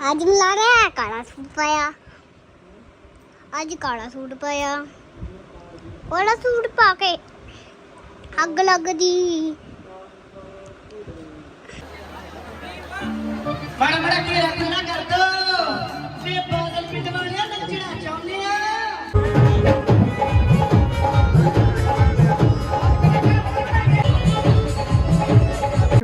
ਅੱਜ ਮਿਲਾ ਰਿਹਾ ਕਾਲਾ ਸੂਟ ਪਾਇਆ। ਅੱਜ ਕਾਲਾ ਸੂਟ ਪਾਇਆ। ਉਹਦਾ ਸੂਟ ਪਾ ਕੇ ਅੱਗ ਲੱਗਦੀ। ਮਾੜਾ ਮਾੜਾ ਕੀ ਰੱਖ ਕਰ ਦੋ। ਵੇ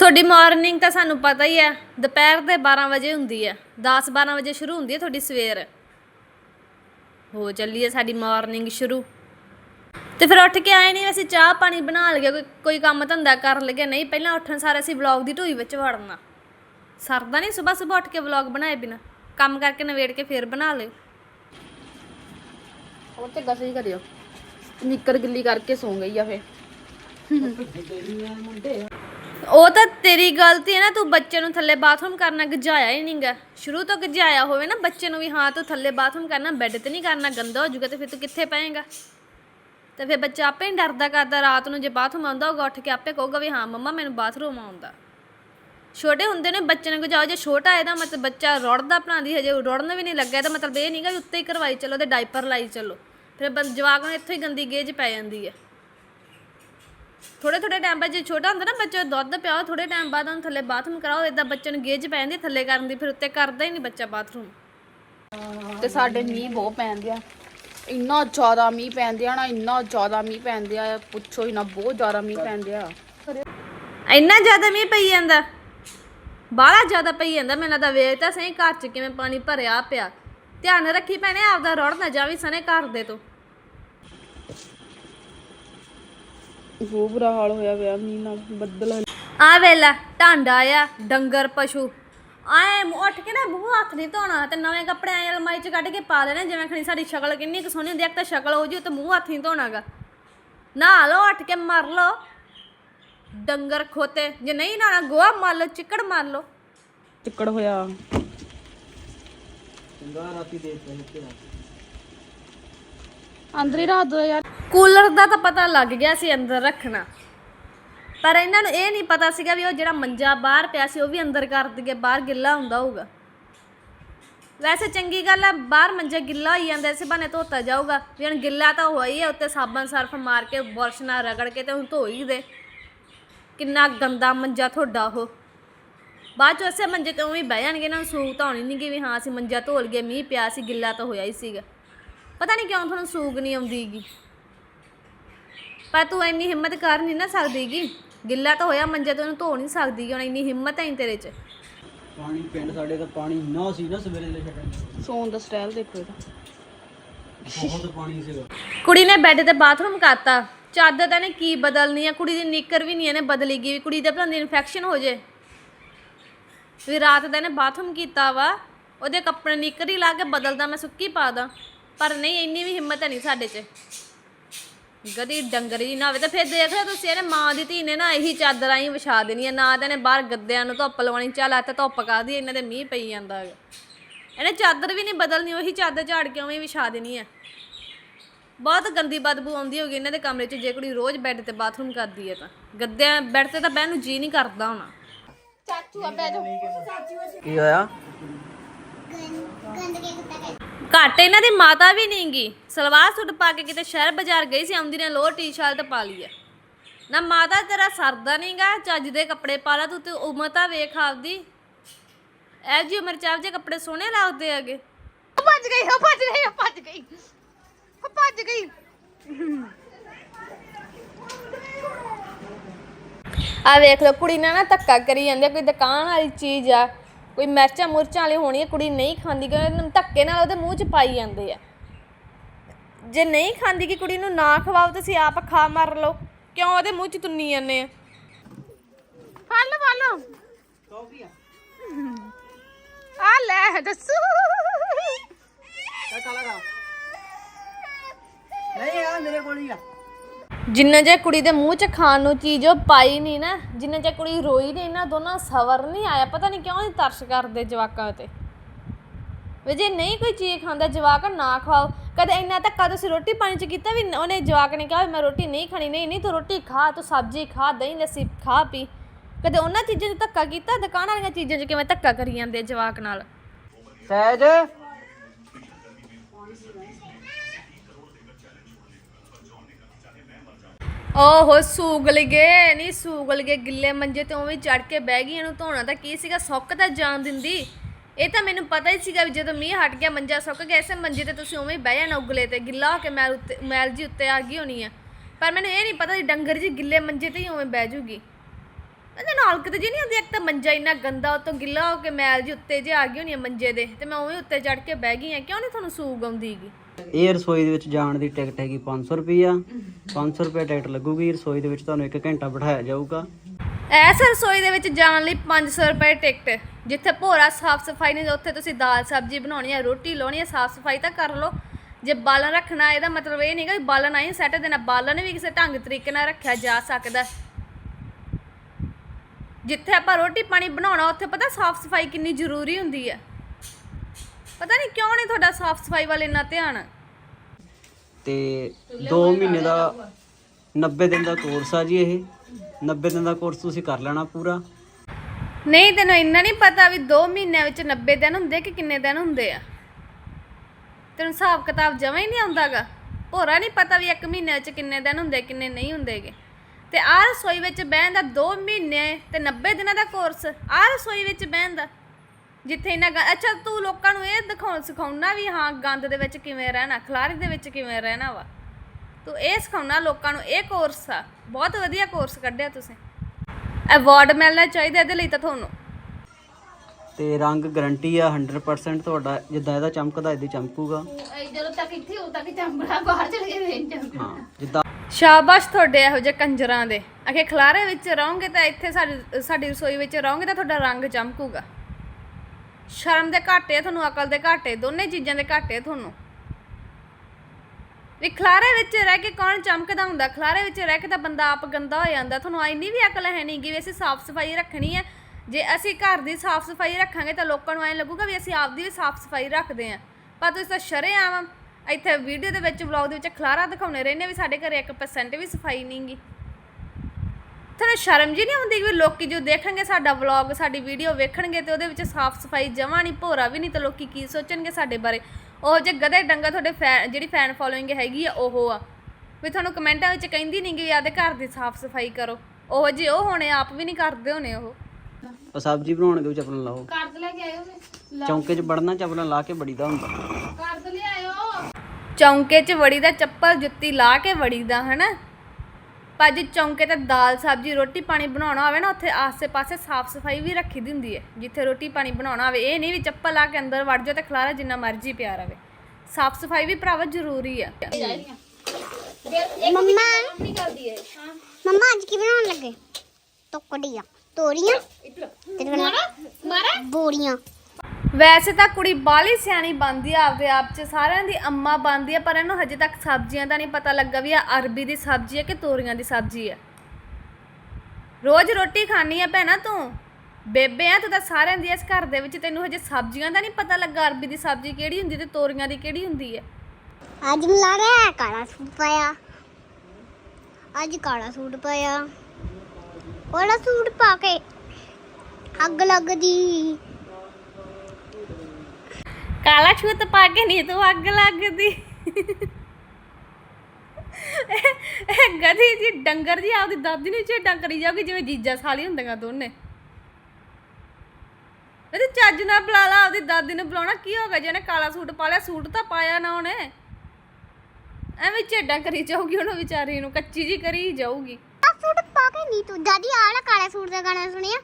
ਤੁਹਾਡੀ ਮਾਰਨਿੰਗ ਤਾਂ ਸਾਨੂੰ ਪਤਾ ਹੀ ਹੈ ਦੁਪਹਿਰ ਦੇ 12 ਵਜੇ ਹੁੰਦੀ ਹੈ। 10 12 ਵਜੇ ਸ਼ੁਰੂ ਹੁੰਦੀ ਹੈ ਤੁਹਾਡੀ ਸਵੇਰ। ਹੋ ਚੱਲੀ ਹੈ ਸਾਡੀ ਮਾਰਨਿੰਗ ਸ਼ੁਰੂ। ਤੇ ਫਿਰ ਉੱਠ ਕੇ ਆਏ ਨਹੀਂ ਅਸੀਂ ਚਾਹ ਪਾਣੀ ਬਣਾ ਲਗੇ ਕੋਈ ਕੋਈ ਕੰਮ ਧੰਦਾ ਕਰ ਲਗੇ ਨਹੀਂ ਪਹਿਲਾਂ ਉੱਠਣ ਸਾਰ ਅਸੀਂ ਵਲੌਗ ਦੀ ਢੂਈ ਵਿੱਚ ਵੜਨਾ। ਸਰਦਾ ਨਹੀਂ ਸਵੇਰ ਸਵੇਰ ਉੱਠ ਕੇ ਵਲੌਗ ਬਣਾਏ ਬਿਨਾ। ਕੰਮ ਕਰਕੇ ਨਵੇੜ ਕੇ ਫਿਰ ਬਣਾ ਲਿਓ। ਉਹ ਤੇ ਗਸੀ ਕਰਿਓ। ਨਿੱਕਰ ਗਿੱਲੀ ਕਰਕੇ ਸੌਂ ਗਈ ਆ ਫੇ ਉਹ ਤਾਂ ਤੇਰੀ ਗਲਤੀ ਹੈ ਨਾ, ਤੂੰ ਬੱਚੇ ਨੂੰ ਥੱਲੇ ਬਾਥਰੂਮ ਕਰਨਾ ਗਜਾਇਆ ਹੀ ਨਹੀਂਗਾ ਸ਼ੁਰੂ ਤੋਂ ਗਜਾਇਆ ਹੋਵੇ ਨਾ, ਬੱਚੇ ਨੂੰ ਵੀ ਹਾਂ, ਤੂੰ ਥੱਲੇ ਬਾਥਰੂਮ ਕਰਨਾ ਬੈੱਡ ਤੇ ਨਹੀਂ ਕਰਨਾ, ਗੰਦਾ ਹੋ ਜਾਊਗਾ ਤੇ ਫਿਰ ਤੂੰ ਕਿੱਥੇ ਪਏਗਾ? ਤੇ ਫਿਰ ਬੱਚਾ ਆਪੇ ਹੀ ਡਰਦਾ ਕਰਦਾ, ਰਾਤ ਨੂੰ ਜੇ ਬਾਥਰੂਮ ਆਉਂਦਾ ਹੋਗਾ ਉੱਠ ਕੇ ਆਪੇ ਕਹੂਗਾ ਵੀ ਹਾਂ, ਮੰਮਾ ਮੈਨੂੰ ਬਾਥਰੂਮ ਆਉਂਦਾ। ਛੋਟੇ ਹੁੰਦੇ ਨੇ, ਬੱਚੇ ਨੂੰ ਗਜਾਓ, ਜੇ ਛੋਟਾ ਹੈ ਤਾਂ ਮਤਲਬ ਬੱਚਾ ਰੋੜਦਾ ਆਪਣਾਦੀ ਹਜੇ ਰੋੜਨ ਵੀ ਨਹੀਂ ਲੱਗਾ ਤਾਂ ਮਤਲਬ ਇਹ ਨਹੀਂਗਾ ਵੀ ਉੱਤੇ ਹੀ ਕਰਵਾਈ ਚੱਲੋ ਤੇ ਡਾਈਪਰ ਲਾਈ ਚੱਲੋ। ਫਿਰ ਬੰ- ਜਵਾਕ ਨੂੰ ਇੱਥੋਂ ਹੀ ਗੰਦੀ ਗੇਜ ਪੈ ਜਾਂਦੀ ਹੈ। ਥੋੜੇ ਥੋੜੇ ਟਾਈਮ ਬਾਅਦ ਜੇ ਛੋਟਾ ਹੁੰਦਾ ਨਾ ਬੱਚਾ ਦੁੱਧ ਪਿਆਓ ਥੋੜੇ ਟਾਈਮ ਬਾਅਦ ਉਹਨੂੰ ਥੱਲੇ ਬਾਥਰੂਮ ਕਰਾਓ ਇਦਾਂ ਬੱਚੇ ਨੂੰ ਗੇਜ ਪੈ ਜਾਂਦੀ ਥੱਲੇ ਕਰਨ ਦੀ ਫਿਰ ਉੱਤੇ ਕਰਦਾ ਹੀ ਨਹੀਂ ਬੱਚਾ ਬਾਥਰੂਮ ਤੇ ਸਾਡੇ ਮੀਂਹ ਬਹੁਤ ਪੈਂਦੇ ਆ ਇੰਨਾ ਜ਼ਿਆਦਾ ਮੀਂਹ ਪੈਂਦੇ ਆ ਨਾ ਇੰਨਾ ਜ਼ਿਆਦਾ ਮੀਂਹ ਪੈਂਦੇ ਆ ਪੁੱਛੋ ਹੀ ਨਾ ਬਹੁਤ ਜ਼ਿਆਦਾ ਮੀਂਹ ਪੈਂਦੇ ਆ ਇੰਨਾ ਜ਼ਿਆਦਾ ਮੀਂਹ ਪਈ ਜਾਂਦਾ। ਬਾਹਲਾ ਜ਼ਿਆਦਾ ਪਈ ਜਾਂਦਾ ਮੈਨੂੰ ਲੱਗਦਾ ਵੇਖ ਤਾਂ ਸਹੀ ਘਰ 'ਚ ਕਿਵੇਂ ਪਾਣੀ ਭਰਿਆ ਪਿਆ। ਧਿਆਨ ਰੱਖੀ ਭੈਣੇ ਆਪਦਾ ਰੋੜ ਨਾ ਜਾਵੀ ਸਨੇ ਘਰ ਦੇ ਤੋਂ। ਬਹੁਤ ਬੁਰਾ ਹਾਲ ਹੋਇਆ ਪਿਆ ਮੀਂਹ ਨਾਲ ਬੱਦਲ ਆ ਵੇਲਾ ਢਾਂਡਾ ਆ ਡੰਗਰ ਪਸ਼ੂ। ਆਏ ਮੂੰਹ ਉੱਠ ਕੇ ਨਾ ਮੂੰਹ ਹੱਥ ਨਹੀਂ ਧੋਣਾ ਤੇ ਨਵੇਂ ਕੱਪੜੇ ਆਏ ਅਲਮਾਰੀ 'ਚ ਕੱਢ ਕੇ ਪਾ ਲੈਣੇ ਜਿਵੇਂ ਖਣੀ ਸਾਡੀ ਸ਼ਕਲ ਕਿੰਨੀ ਕੁ ਸੋਹਣੀ ਹੁੰਦੀ ਆ ਇੱਕ ਤਾਂ ਸ਼ਕਲ ਹੋ ਜੂ ਤੇ ਮੂੰਹ ਹੱਥ ਨਹੀਂ ਧੋਣਾਗਾ। ਨਹਾ ਲਓ ਉੱਠ ਕੇ ਮਰ ਲਓ। ਡੰਗਰ ਖੋਤੇ ਜੇ ਨਹੀਂ ਨਹਾਣਾ ਗੋਆ ਮਾਰ ਲਓ ਚਿੱਕੜ ਮਾਰ ਲਓ। ਚਿੱਕੜ ਹੋਇਆ। ਅੰਦਰ ਹੀ ਰੱਖ ਦੋ ਯਾਰ। ਕੂਲਰ ਦਾ ਤਾਂ ਪਤਾ ਲੱਗ ਗਿਆ ਸੀ ਅੰਦਰ ਰੱਖਣਾ। ਪਰ ਇਹਨਾਂ ਨੂੰ ਇਹ ਨਹੀਂ ਪਤਾ ਸੀਗਾ ਵੀ ਉਹ ਜਿਹੜਾ ਮੰਜਾ ਬਾਹਰ ਪਿਆ ਸੀ, ਉਹ ਵੀ ਅੰਦਰ ਕਰ ਦਈਏ ਬਾਹਰ ਗਿੱਲਾ ਹੁੰਦਾ ਹੋਊਗਾ। ਵੈਸੇ ਚੰਗੀ ਗੱਲ ਹੈ ਬਾਹਰ ਮੰਜਾ ਗਿੱਲਾ ਹੋਈ ਜਾਂਦਾ, ਇਸੇ ਬਹਾਨੇ ਧੋਤਾ ਜਾਊਗਾ। ਵੀ ਹੁਣ ਗਿੱਲਾ ਤਾਂ ਹੋਇਆ ਹੀ ਹੈ ਉੱਤੇ ਸਾਬਣ ਸਰਫ ਮਾਰ ਕੇ, ਬੁਰਸ਼ ਨਾਲ ਰਗੜ ਕੇ ਤੇ ਹੁਣ ਧੋ ਹੀ ਦੇ। ਕਿੰਨਾ ਗੰਦਾ ਮੰਜਾ ਤੁਹਾਡਾ ਉਹ। ਬਾਅਦ ਚ ਉਸੇ ਮੰਜੇ ਤੇ ਉਵੇਂ ਬਹਿ ਜਾਣਗੇ, ਇਹਨਾਂ ਨੂੰ ਸੂਗ ਤਾਂ ਹੋਣੀ ਨਹੀਂ ਕਿ ਵੀ ਹਾਂ, ਅਸੀਂ ਮੰਜਾ ਧੋ ਲਈਏ ਮੀਂਹ ਪਿਆ ਸੀ, ਗਿੱਲਾ ਤਾਂ ਹੋਇਆ ਹੀ ਸੀਗਾ। ਪਤਾ ਨਹੀਂ ਕਿਉਂ ਤੁਹਾਨੂੰ ਸੂਗ ਨਹੀਂ ਆਉਂਦੀਗੀ ਪਰ ਤੂੰ ਇੰਨੀ ਹਿੰਮਤ ਕਰ ਨਹੀਂ ਨਾ ਸਕਦੀਗੀ। ਗਿੱਲਾ ਤਾਂ ਹੋਇਆ ਮੰਜੇ ਤੋਂ ਉਹਨੂੰ ਧੋ ਨਹੀਂ ਸਕਦੀ ਹੁਣ ਇੰਨੀ ਹਿੰਮਤ ਹੈ ਨਹੀਂ ਤੇਰੇ 'ਚ। ਪਾਣੀ ਪਿੰਡ ਸਾਡੇ ਤਾਂ ਪਾਣੀ ਇੰਨਾ ਸੀ ਨਾ ਸਵੇਰੇ ਦੇ ਛੱਡਣ ਸੌਣ ਦਾ ਸਟਾਈਲ ਦੇਖੋ ਇਹਦਾ। ਬਹੁਤ ਪਾਣੀ ਸੀਗਾ। ਕੁੜੀ ਨੇ ਬੈੱਡ ਤੇ ਬਾਥਰੂਮ ਕਰਤਾ। ਚਾਦਰ ਤਾਂ ਨੇ ਕੀ ਬਦਲਣੀ ਆ? ਕੁੜੀ ਦੀ ਨਿੱਕਰ ਵੀ ਨਹੀਂ ਇਹਨੇ ਬਦਲੀ ਗਈ ਵੀ ਕੁੜੀ ਦੇ ਭਲਾਂ ਦੀ ਇਨਫੈਕਸ਼ਨ ਹੋ ਜੇ। ਵੀ ਰਾਤ ਦਾ ਇਹਨੇ ਬਾਥਰੂਮ ਕੀਤਾ ਵਾ ਉਹਦੇ ਕੱਪੜੇ ਨਿੱਕਰ ਹੀ ਲਾ ਕੇ ਬਦਲਦਾ ਮੈਂ ਸੁੱਕੀ ਪਾ ਦਾਂ। ਪਰ ਨਹੀਂ ਇੰਨੀ ਵੀ ਹਿੰਮਤ ਹੈ ਨਹੀਂ ਸਾਡੇ 'ਚ। ਗਦੀ ਡੰਗਰੀ ਜੀ ਨਾ ਹੋਵੇ ਤਾਂ ਫਿਰ ਦੇਖ ਲਿਓ ਤੁਸੀਂ ਇਹਨੇ ਮਾਂ ਦੀ ਧੀ ਨੇ ਨਾ ਇਹੀ ਚਾਦਰਾਂ ਹੀ ਵਿਛਾ ਦੇਣੀਆਂ ਨਾ ਤਾਂ ਇਹਨੇ ਬਾਹਰ ਗੱਦਿਆਂ ਨੂੰ ਧੁੱਪ ਲਵਾਉਣੀ ਚੱਲ ਆ ਤੇ ਧੁੱਪ ਕਾਦੀ ਇਹਨਾਂ ਦੇ ਮੀਂਹ ਪਈ ਜਾਂਦਾ ਹੈਗਾ। ਇਹਨੇ ਚਾਦਰ ਵੀ ਨਹੀਂ ਬਦਲਣੀ ਉਹੀ ਚਾਦਰ ਝਾੜ ਕੇ ਉਵੇਂ ਵਿਛਾ ਦੇਣੀ ਹੈ ਬਹੁਤ ਗੰਦੀ ਬਦਬੂ ਆਉਂਦੀ ਹੋਗੀ ਇਹਨਾਂ ਦੇ ਕਮਰੇ 'ਚ ਜੇ ਕੁੜੀ ਰੋਜ਼ ਬੈੱਡ ਤੇ ਬਾਥਰੂਮ ਕਰਦੀ ਹੈ ਤਾਂ। ਗੱਦਿਆਂ ਬੈੱਡ ਤੇ ਤਾਂ ਬਹਿਣ ਨੂੰ ਜੀ ਨਹੀਂ ਕਰਦਾ ਹੋਣਾ। ਕੀ ਹੋਇਆ? ਗੰਦ ਕੇ ਕੁੱਤਾ ਕਰ ਘੱਟ ਇਹਨਾਂ ਦੀ ਮਾਤਾ ਵੀ ਨਹੀਂਗੀ ਸਲਵਾਰ ਸੂਟ ਪਾ ਕੇ ਕਿਤੇ ਸ਼ਹਿਰ ਬਾਜ਼ਾਰ ਗਈ ਸੀ ਆਉਂਦੀ ਨੇ ਲੋਅਰ ਟੀ-ਸ਼ਰਟ ਪਾ ਲਈ ਹੈ ਨਾ ਮਾਤਾ ਤੇਰਾ ਸਰਦਾ ਨਹੀਂਗਾ ਚੱਜ ਦੇ ਕੱਪੜੇ ਪਾ ਲਾ ਤੂੰ ਤੇ ਉਮਰ ਤਾਂ ਵੇਖ ਆਪਦੀ। ਐ ਜੀ ਉਮਰ ਚਾਹ ਜੇ ਕੱਪੜੇ ਸੋਹਣੇ ਲੱਗਦੇ ਹੈਗੇ ਭੱਜ ਗਈ ਉਹ ਭੱਜ ਗਈ ਉਹ ਭੱਜ ਗਈ। ਉਹ ਭੱਜ ਗਈ। ਆ ਵੇਖ ਲਓ ਕੁੜੀ ਨਾਲ ਨਾ ਧੱਕਾ ਕਰੀ ਜਾਂਦੀ ਆ ਕੋਈ ਦੁਕਾਨ ਵਾਲੀ ਚੀਜ਼ ਆ। ਕੋਈ ਮਿਰਚਾਂ ਮੁਰਚਾਂ ਵਾਲੀ ਹੋਣੀ ਆ ਕੁੜੀ ਨਹੀਂ ਖਾਂਦੀ ਕਿ ਉਹਨੂੰ ਧੱਕੇ ਨਾਲ ਉਹਦੇ ਮੂੰਹ 'ਚ ਪਾਈ ਜਾਂਦੇ ਆ। ਜੇ ਨਹੀਂ ਖਾਂਦੀ ਕਿ ਕੁੜੀ ਨੂੰ ਨਾ ਖਵਾਓ ਤੁਸੀਂ ਆਪ ਖਾ ਮਾਰ ਲਓ। ਕਿਉਂ ਉਹਦੇ ਮੂੰਹ 'ਚ ਤੁੰਨੀ ਜਾਂਦੇ ਆ? ਫੜ ਲਓ ਫੜ ਲਓ ਆ ਲੈ ਦੱਸੂ। ਕਾਲਾ ਗਾ ਨਹੀਂ ਆ ਮੇਰੇ ਕੋਲ ਹੀ ਆ। ਜਿੰਨਾ ਜੇ ਕੁੜੀ ਦੇ ਮੂੰਹ 'ਚ ਖਾਣ ਨੂੰ ਚੀਜ਼ ਉਹ ਪਾਈ ਨਹੀਂ ਨਾ, ਜਿੰਨਾ ਜੇ ਕੁੜੀ ਰੋਈ ਨਹੀਂ ਨਾ ਦੋਨਾਂ ਸਬਰ ਨਹੀਂ ਆਇਆ। ਪਤਾ ਨਹੀਂ ਕਿਉਂ ਨਹੀਂ ਤਰਸ ਕਰਦੇ ਜਵਾਕਾਂ ਤੇ ਵੀ ਜੇ ਨਹੀਂ ਕੋਈ ਚੀਜ਼ ਖਾਂਦਾ, ਜਵਾਕ ਨਾ ਖਵਾਓ ਕਦੇ ਇੰਨਾ ਧੱਕਾ ਤੁਸੀਂ ਰੋਟੀ ਪਾਣੀ 'ਚ ਕੀਤਾ ਵੀ ਉਹਨੇ ਜਵਾਕ ਨੇ ਕਿਹਾ ਵੀ ਮੈਂ ਰੋਟੀ ਨਹੀਂ ਖਾਣੀ। ਨਹੀਂ ਨਹੀਂ ਤੂੰ ਰੋਟੀ ਖਾ, ਤੂੰ ਸਬਜ਼ੀ ਖਾ, ਦਹੀਂ, ਲੱਸੀ ਖਾ, ਪੀ। ਕਦੇ ਉਹਨਾਂ ਚੀਜ਼ਾਂ 'ਚ ਧੱਕਾ ਕੀਤਾ? ਦੁਕਾਨ ਵਾਲੀਆਂ ਚੀਜ਼ਾਂ 'ਚ ਕਿਵੇਂ ਧੱਕਾ ਕਰੀ ਜਾਂਦੇ ਜਵਾਕ ਨਾਲ? ਸਹਿਜ। ਓਹੋ ਸੂਗਲ ਗਏ ਨਹੀਂ ਸੂਗਲ ਗਏ ਗਿੱਲੇ ਮੰਜੇ ਤੇ ਉਵੇਂ ਚੜ ਕੇ ਬਹਿ ਗਈ, ਇਹਨੂੰ ਧੋਣਾ ਤਾਂ ਕੀ ਸੀਗਾ, ਸੁੱਕ ਤਾਂ ਜਾਣ ਦਿੰਦੀ। ਇਹ ਤਾਂ ਮੈਨੂੰ ਪਤਾ ਹੀ ਸੀਗਾ ਵੀ ਜਦੋਂ ਮੀਂਹ ਹਟ ਗਿਆ, ਮੰਜਾ ਸੁੱਕ ਗਿਆ, ਇਸੇ ਮੰਜੇ ਤੇ ਤੁਸੀਂ ਉਵੇਂ ਹੀ ਬਹਿ ਜਾਣਾ ਉਗਲੇ ਤੇ, ਗਿੱਲਾ ਹੋ ਕੇ ਮੈਲ ਉੱਤੇ, ਮੈਲ ਜੀ ਉੱਤੇ ਆ ਗਈ ਹੋਣੀ ਆ। ਪਰ ਮੈਨੂੰ ਇਹ ਨਹੀਂ ਪਤਾ ਵੀ ਡੰਗਰ ਜੀ ਗਿੱਲੇ ਮੰਜੇ ਤੇ ਹੀ ਉਵੇਂ ਬਹਿ ਜੂਗੀ। ਇਹਦੇ ਨਾਲ ਕਿਤੇ ਜੀ ਨਹੀਂ ਹੁੰਦੀ ਇੱਕ ਤਾਂ ਮੰਜਾ ਇੰਨਾ ਗੰਦਾ, ਉਤੋਂ ਗਿੱਲਾ ਹੋ ਕੇ ਮੈਲ ਜੀ ਉੱਤੇ ਜੇ ਆ ਗਈ ਹੋਣੀ ਆ ਮੰਜੇ ਦੇ, ਤੇ ਮੈਂ ਉਵੇਂ ਉੱਤੇ ਚੜ ਕੇ ਬਹਿ ਗਈ ਆ, ਕਿਉਂ ਨਹੀਂ ਤੁਹਾਨੂੰ ਸੂਗ ਆਉਂਦੀਗੀ? ਇਹ ਰਸੋਈ ਦੇ ਵਿੱਚ ਜਾਣ ਦੀ ਟਿਕਟ ਹੈਗੀ 500 ਰੁਪਈਆ। 500 ਰੁਪਏ ਟਿਕਟ ਲੱਗੂਗੀ, ਰਸੋਈ ਦੇ ਵਿੱਚ ਤੁਹਾਨੂੰ 1 ਘੰਟਾ ਬਿਠਾਇਆ ਜਾਊਗਾ। ਐਸ ਰਸੋਈ ਦੇ ਵਿੱਚ ਜਾਣ ਲਈ 500 ਰੁਪਏ ਟਿਕਟ। ਜਿੱਥੇ ਭੋਰਾ ਸਾਫ਼ ਸਫ਼ਾਈ ਨਹੀਂ ਉੱਥੇ ਤੁਸੀਂ ਦਾਲ ਸਬਜ਼ੀ ਬਣਾਉਣੀ ਹੈ ਰੋਟੀ ਲਾਉਣੀ ਹੈ ਸਾਫ਼ ਸਫ਼ਾਈ ਤਾਂ ਕਰ ਲਓ। ਜੇ ਬਾਲਣ ਰੱਖਣਾ, ਇਹਦਾ ਮਤਲਬ ਇਹ ਨਹੀਂਗਾ ਵੀ ਬਾਲਣ ਆਈ, ਸੈੱਟ ਦੇਣਾ। ਬਾਲਣ ਵੀ ਕਿਸੇ ਢੰਗ ਤਰੀਕੇ ਨਾਲ ਰੱਖਿਆ ਜਾ ਸਕਦਾ। ਜਿੱਥੇ ਆਪਾਂ ਰੋਟੀ ਪਾਣੀ ਬਣਾਉਣਾ, ਉੱਥੇ ਪਤਾ ਸਾਫ਼ ਸਫ਼ਾਈ ਕਿੰਨੀ ਜ਼ਰੂਰੀ ਹੁੰਦੀ ਹੈ ਪਤਾ ਨਹੀਂ ਕਿਉਂ ਨਹੀਂ ਤੁਹਾਡਾ ਸਾਫ਼ ਸਫ਼ਾਈ ਵੱਲ ਇੰਨਾ ਧਿਆਨ? ਤੇ 2 ਮਹੀਨੇ ਦਾ 90 ਦਿਨ ਦਾ ਕੋਰਸ ਆ ਜੀ ਇਹ। 90 ਦਿਨ ਦਾ ਕੋਰਸ ਤੁਸੀਂ ਕਰ ਲੈਣਾ ਪੂਰਾ। ਨਹੀਂ ਤੈਨੂੰ ਇੰਨਾ ਨਹੀਂ ਪਤਾ ਵੀ 2 ਮਹੀਨਿਆਂ ਵਿੱਚ 90 ਦਿਨ ਹੁੰਦੇ ਕਿ ਕਿੰਨੇ ਦਿਨ ਹੁੰਦੇ ਆ? ਤੈਨੂੰ ਹਿਸਾਬ ਕਿਤਾਬ ਜਮਾਂ ਹੀ ਨਹੀਂ ਆਉਂਦਾਗਾ। ਭੋਰਾ ਨਹੀਂ ਪਤਾ ਵੀ 1 ਮਹੀਨੇ ਵਿੱਚ ਕਿੰਨੇ ਦਿਨ ਹੁੰਦੇ ਕਿੰਨੇ ਨਹੀਂ ਹੁੰਦੇਗੇ। ਤੇ ਆਹ ਰਸੋਈ ਵਿੱਚ ਬਹਿਣ ਦਾ 2 ਮਹੀਨੇ ਤੇ 90 ਦਿਨਾਂ ਦਾ ਕੋਰਸ ਆਹ ਰਸੋਈ ਵਿੱਚ ਬਹਿਣ ਦਾ। ਜਿੱਥੇ ਇਹਨਾਂ ਗ- ਅੱਛਾ ਤੂੰ ਲੋਕਾਂ ਨੂੰ ਇਹ ਦਿਖਾਉਣ ਸਿਖਾਉਣਾ ਵੀ ਹਾਂ ਗੰਦ ਦੇ ਵਿੱਚ ਕਿਵੇਂ ਰਹਿਣਾ ਖਲਾਰੀ ਦੇ ਵਿੱਚ ਕਿਵੇਂ ਰਹਿਣਾ ਵਾ। ਤੂੰ ਇਹ ਸਿਖਾਉਣਾ ਲੋਕਾਂ ਨੂੰ ਇਹ ਕੋਰਸ ਆ। ਬਹੁਤ ਵਧੀਆ ਕੋਰਸ ਕੱਢਿਆ ਤੁਸੀਂ। ਅਵਾਰਡ ਮਿਲਣਾ ਚਾਹੀਦਾ ਇਹਦੇ ਲਈ ਤਾਂ ਤੁਹਾਨੂੰ। ਤੇ ਰੰਗ ਗਾਰੰਟੀ ਆ 100% ਤੁਹਾਡਾ ਜਿੱਦਾਂ ਇਹਦਾ ਚਮਕਦਾ ਇਦਾਂ ਚਮਕੂਗਾ। ਜਦੋਂ ਤੱਕ ਇੱਥੇ ਉਦੋਂ ਤੱਕ ਚੰਬੜਾ ਬਾਹਰ ਚਲੇ ਗਏ ਵੇਚ ਹਾਂ ਜਿੱਦਾਂ ਸ਼ਾਬਾਸ਼ ਤੁਹਾਡੇ ਇਹੋ ਜਿਹੇ ਕੰਜਰਾਂ ਦੇ। ਅਖੇ ਖਲਾਰੇ ਵਿੱਚ ਰਹੋਗੇ ਤਾਂ ਇੱਥੇ ਸਾਡੀ ਸਾਡੀ ਰਸੋਈ ਵਿੱਚ ਰਹੋਗੇ ਤਾਂ ਤੁਹਾਡਾ ਰੰਗ ਚਮਕੂਗਾ। ਸ਼ਰਮ ਦੇ ਘਾਟੇ ਆ ਤੁਹਾਨੂੰ, ਅਕਲ ਦੇ ਘਾਟੇ, ਦੋਨੇ ਚੀਜ਼ਾਂ ਦੇ ਘਾਟੇ ਆ ਤੁਹਾਨੂੰ। ਵੀ ਖਲਾਰੇ ਵਿੱਚ ਰਹਿ ਕੇ ਕੌਣ ਚਮਕਦਾ ਹੁੰਦਾ? ਖਲਾਰੇ ਵਿੱਚ ਰਹਿ ਕੇ ਤਾਂ ਬੰਦਾ ਆਪ ਗੰਦਾ ਹੋ ਜਾਂਦਾ। ਤੁਹਾਨੂੰ ਇੰਨੀ ਵੀ ਅਕਲ ਹੈ ਨਹੀਂ ਕਿ ਵੀ ਅਸੀਂ ਸਾਫ਼ ਸਫ਼ਾਈ ਰੱਖਣੀ ਹੈ। ਜੇ ਅਸੀਂ ਘਰ ਦੀ ਸਾਫ਼ ਸਫ਼ਾਈ ਰੱਖਾਂਗੇ ਤਾਂ ਲੋਕਾਂ ਨੂੰ ਐਂ ਲੱਗੂਗਾ ਵੀ ਅਸੀਂ ਆਪ ਦੀ ਵੀ ਸਾਫ਼ ਸਫ਼ਾਈ ਰੱਖਦੇ ਆਂ ਪਰ ਤੁਸੀਂ ਤਾਂ ਸ਼ਰੇਆਮ ਇੱਥੇ ਵੀਡੀਓ ਦੇ ਵਿੱਚ ਵਲੌਗ ਦੇ ਵਿੱਚ ਖਲਾਰਾ ਦਿਖਾਉਣੇ ਰਹਿੰਦੇ ਵੀ ਸਾਡੇ ਘਰੇ 1% ਵੀ ਸਫ਼ਾਈ ਨਹੀਂਗੀ ਤੁਹਾਨੂੰ ਸ਼ਰਮ ਜੀ ਨਹੀਂ ਆਉਂਦੀ ਵੀ ਲੋਕੀ ਜੋ ਦੇਖਣਗੇ ਸਾਡਾ ਵਲੌਗ ਸਾਡੀ ਵੀਡੀਓ ਵੇਖਣਗੇ ਤੇ ਉਹਦੇ ਵਿੱਚ ਸਾਫ਼ ਸਫ਼ਾਈ ਜਮਾ ਨਹੀਂ ਭੋਰਾ ਵੀ ਨਹੀਂ ਤਾਂ ਲੋਕੀ ਕੀ ਸੋਚਣਗੇ ਸਾਡੇ ਬਾਰੇ? ਉਹ ਜੇ ਗਧੇ ਡੰਗਾ ਤੁਹਾਡੇ ਫੈਨ ਜਿਹੜੀ ਫੈਨ ਫੋਲੋਇੰਗ ਹੈਗੀ ਆ ਉਹ ਆ। ਵੀ ਤੁਹਾਨੂੰ ਕਮੈਂਟਾਂ ਵਿੱਚ ਕਹਿੰਦੀ ਨਹੀਂ ਕਿ ਆਦੇ ਘਰ ਦੀ ਸਾਫ਼ ਸਫ਼ਾਈ ਕਰੋ। ਉਹ ਜੇ ਉਹ ਹੋਣੇ ਆਪ ਵੀ ਨਹੀਂ ਕਰਦੇ ਹੋਣੇ ਉਹ। ਉਹ ਸਬਜ਼ੀ ਬਣਾਉਣ ਦੇ ਵਿੱਚ ਆਪਣਾ ਲਾਓ। ਕਾਰਡ ਲੈ ਕੇ ਆਇਓ ਵੇ ਚੌਂਕੇ 'ਚ ਵੜਨਾ ਚੱਪਲਾਂ ਲਾ ਕੇ ਬੜੀਦਾ ਹੁੰਦਾ। ਕਾਰਡ ਲੈ ਆਇਓ। ਚੌਂਕੇ 'ਚ ਵੜੀ ਦਾ ਚੱਪਲ ਜੁੱਤੀ ਲਾ ਕੇ ਵੜੀ ਦਾ ਹਨਾ? ਪਰ ਜੇ ਚੌਂਕੇ ਤੇ ਦਾਲ ਸਬਜ਼ੀ ਰੋਟੀ ਪਾਣੀ ਬਣਾਉਣਾ ਹੋਵੇ ਨਾ ਉੱਥੇ ਆਸੇ-ਪਾਸੇ ਸਾਫ਼ ਸਫ਼ਾਈ ਵੀ ਰੱਖੀ ਦੀ ਹੁੰਦੀ ਹੈ ਜਿੱਥੇ ਰੋਟੀ ਪਾਣੀ ਬਣਾਉਣਾ ਹੋਵੇ ਇਹ ਨਹੀਂ ਵੀ ਚੱਪਲ ਲਾ ਕੇ ਅੰਦਰ ਵੜ ਜਾਓ ਤੇ ਖਲਾਰਾ ਜਿੰਨਾ ਮਰਜ਼ੀ ਪਿਆ ਰਵੇ। ਸਾਫ਼ ਸਫ਼ਾਈ ਵੀ ਭਰਾਵਾ ਜ਼ਰੂਰੀ ਆ। ਮੰਮਾ। ਮੰਮਾ ਅੱਜ ਕੀ ਬਣਾਉਣ ਲੱਗੇ? ਟੋਕੜੀਆਂ ਤੋਰੀਆਂ ਮਾਰਾ ਬੋਰੀਆਂ। ਵੈਸੇ ਤਾਂ ਕੁੜੀ ਬਾਲੀ ਸਿਆਣੀ ਬਣਦੀ ਆ, ਆਪਦੇ ਆਪ 'ਚ ਸਾਰਿਆਂ ਦੀ ਅੰਮਾ ਬਣਦੀ ਆ, ਪਰ ਇਹਨੂੰ ਹਜੇ ਤੱਕ ਸਬਜ਼ੀਆਂ ਦਾ ਨਹੀਂ ਪਤਾ ਲੱਗਾ ਵੀ ਆ ਅਰਬੀ ਦੀ ਸਬਜ਼ੀ ਹੈ ਕਿ ਤੋਰੀਆਂ ਦੀ ਸਬਜ਼ੀ ਹੈ ਰੋਜ਼ ਰੋਟੀ ਖਾਣੀ ਆ ਭੈਣਾ ਤੂੰ? ਬੇਬੇ ਆ, ਤੂੰ ਤਾਂ ਸਾਰਿਆਂ ਦੀ ਇਸ ਘਰ ਦੇ ਵਿੱਚ ਤੈਨੂੰ ਹਜੇ ਸਬਜ਼ੀਆਂ ਦਾ ਨਹੀਂ ਪਤਾ ਲੱਗਾ ਅਰਬੀ ਦੀ ਸਬਜ਼ੀ ਕਿਹੜੀ ਹੁੰਦੀ ਤੇ ਤੋਰੀਆਂ ਦੀ ਕਿਹੜੀ ਹੁੰਦੀ ਹੈ ਅੱਜ ਮਿਲਾ ਰਿਹਾ ਕਾਲਾ ਸੂਟ ਪਾਇਆ। ਅੱਜ ਕਾਲਾ ਸੂਟ ਪਾਇਆ। ਉਹਦਾ ਸੂਟ ਪਾ ਕੇ ਅੱਗ ਲੱਗਦੀ। ਕਾਲਾ ਛੂਤ ਪਾ ਕੇ ਨਹੀਂ ਤੂੰ ਅੱਗ ਲੱਗਦੀ। ਇਹ ਗਧੀ ਜੀ ਡੰਗਰ ਜੀ ਆਪਦੀ ਦਾਦੀ ਨੂੰ ਝੇਡਾਂ ਕਰੀ ਜਾਊਗੀ, ਜਿਵੇਂ ਜੀਜਾ ਸਾਲੀ ਹੁੰਦੀਆਂ ਦੋਨੇ। ਇਹ ਚੱਜ ਨਾਲ ਬੁਲਾ ਲਾ, ਆਪਦੀ ਦਾਦੀ ਨੂੰ ਬੁਲਾਉਣਾ ਕੀ ਹੋਗਾ ਜਿਹਨੇ ਕਾਲਾ ਸੂਟ ਪਾ ਲਿਆ, ਸੂਟ ਤਾਂ ਪਾਇਆ ਨਾ ਉਹਨੇ। ਐਵੇਂ ਝੇਡਾਂ ਕਰੀ ਜਾਊਗੀ ਉਹਨੂੰ ਵਿਚਾਰੀ ਨੂੰ, ਕੱਚੀ ਜੀ ਕਰੀ ਜਾਊਗੀ। ਸੂਟ ਪਾ ਕੇ ਨਹੀਂ ਤੂੰ, ਦਾਦੀ ਆਲਾ ਕਾਲਾ ਸੂਟ ਦਾ ਗਾਣਾ ਸੁਣਿਆ?